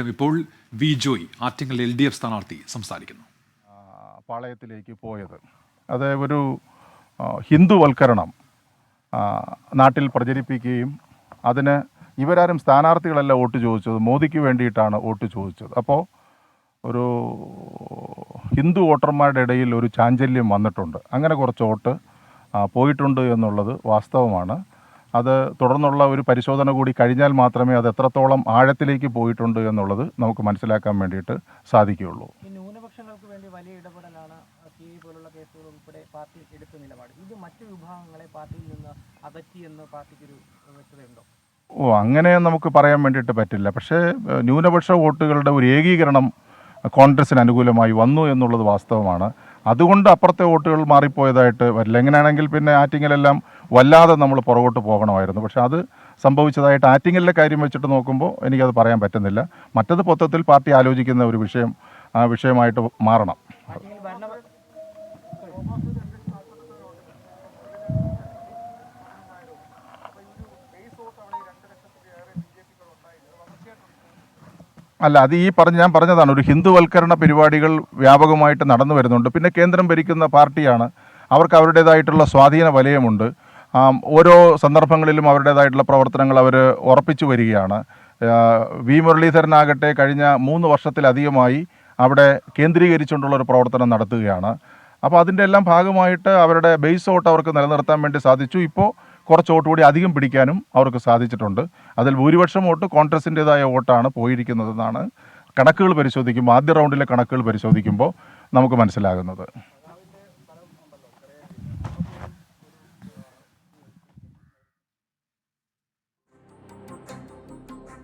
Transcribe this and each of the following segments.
ഇപ്പോൾ V Joy Attingal L D F സ്ഥാനാർത്ഥി സംസാരിക്കുന്നു. പാളയത്തിലേക്ക് പോയത്. അത് ഒരു ഹിന്ദുവൽക്കരണം നാട്ടിൽ പ്രചരിപ്പിക്കുകയും അതിന് ഇവരാരും സ്ഥാനാർത്ഥികളല്ല വോട്ട് ചോദിച്ചത്. മോദിക്ക് വേണ്ടിയിട്ടാണ് വോട്ട് ചോദിച്ചത്. അപ്പോൾ ഒരു ഹിന്ദു വോട്ടർമാരുടെ ഇടയിൽ ഒരു ചാഞ്ചല്യം വന്നിട്ടുണ്ട്. അങ്ങനെ കുറച്ച് വോട്ട് പോയിട്ടുണ്ട് എന്നുള്ളത് വാസ്തവമാണ്. അത് തുടർന്നുള്ള ഒരു പരിശോധന കൂടി കഴിഞ്ഞാൽ മാത്രമേ അത് എത്രത്തോളം ആഴത്തിലേക്ക് പോയിട്ടുണ്ട് എന്നുള്ളത് നമുക്ക് മനസ്സിലാക്കാൻ വേണ്ടിയിട്ട് സാധിക്കുകയുള്ളൂ. ന്യൂനപക്ഷങ്ങൾക്ക് വേണ്ടി വലിയ ഇടപെടലാണ് സി ഐ പോലുള്ള കേസുകൾ ഉൾപ്പെടെ പാർട്ടി എടുത്ത നിലപാട്. ഇത് മറ്റു വിഭാഗങ്ങളെ പാർട്ടിയിൽ നിന്ന് അകറ്റിയെന്ന് പാർട്ടിക്കൊരു വ്യക്തതയുണ്ടോ ഓ അങ്ങനെ നമുക്ക് പറയാൻ വേണ്ടിയിട്ട് പറ്റില്ല. പക്ഷേ ന്യൂനപക്ഷ വോട്ടുകളുടെ ഒരു ഏകീകരണം കോൺഗ്രസിന് അനുകൂലമായി വന്നു എന്നുള്ളത് വാസ്തവമാണ്. അതുകൊണ്ട് അപ്പുറത്തെ വോട്ടുകൾ മാറിപ്പോയതായിട്ട് വരില്ല. എങ്ങനെയാണെങ്കിൽ പിന്നെ ആറ്റിങ്ങലെല്ലാം വല്ലാതെ നമ്മൾ പുറകോട്ട് പോകണമായിരുന്നു. പക്ഷേ അത് സംഭവിച്ചതായിട്ട് ആറ്റിങ്ങലിലെ കാര്യം വെച്ചിട്ട് നോക്കുമ്പോൾ എനിക്കത് പറയാൻ പറ്റുന്നില്ല. മറ്റത് മൊത്തത്തിൽ പാർട്ടി ആലോചിക്കുന്ന ഒരു വിഷയം ആ വിഷയമായിട്ട് മാറണം ആറ്റിങ്ങൽ ഭരണ അല്ല അത് ഈ പറഞ്ഞ ഞാൻ പറഞ്ഞതാണ് ഒരു ഹിന്ദുവൽക്കരണ പരിപാടികൾ വ്യാപകമായിട്ട് നടന്നു വരുന്നുണ്ട്. പിന്നെ കേന്ദ്രം ഭരിക്കുന്ന പാർട്ടിയാണ്. അവർക്ക് അവരുടേതായിട്ടുള്ള സ്വാധീന വലയമുണ്ട്. ഓരോ സന്ദർഭങ്ങളിലും അവരുടേതായിട്ടുള്ള പ്രവർത്തനങ്ങൾ അവർ ഉറപ്പിച്ചു വരികയാണ്. വി മുരളീധരനാകട്ടെ കഴിഞ്ഞ മൂന്ന് വർഷത്തിലധികമായി അവിടെ കേന്ദ്രീകരിച്ചുകൊണ്ടുള്ള ഒരു പ്രവർത്തനം നടത്തുകയാണ്. അപ്പോൾ അതിന്റെ എല്ലാം ഭാഗമായിട്ട് അവരുടെ ബേസ് വോട്ട് അവർക്ക് നിലനിർത്താൻ വേണ്ടി സാധിച്ചു. ഇപ്പോൾ കുറച്ച് വോട്ട് കൂടി അധികം പിടിക്കാനും അവർക്ക് സാധിച്ചിട്ടുണ്ട്. അതിൽ ഭൂരിപക്ഷം വോട്ട് കോൺഗ്രസിന്റെതായ വോട്ടാണ് പോയിരിക്കുന്നതെന്നാണ് കണക്കുകൾ പരിശോധിക്കുമ്പോൾ ആദ്യ റൗണ്ടിലെ കണക്കുകൾ പരിശോധിക്കുമ്പോൾ നമുക്ക് മനസ്സിലാകുന്നത്.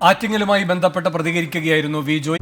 ആറ്റിങ്ങലുമായി ബന്ധപ്പെട്ട് പ്രതികരിക്കുകയായിരുന്നു വി ജോയ്.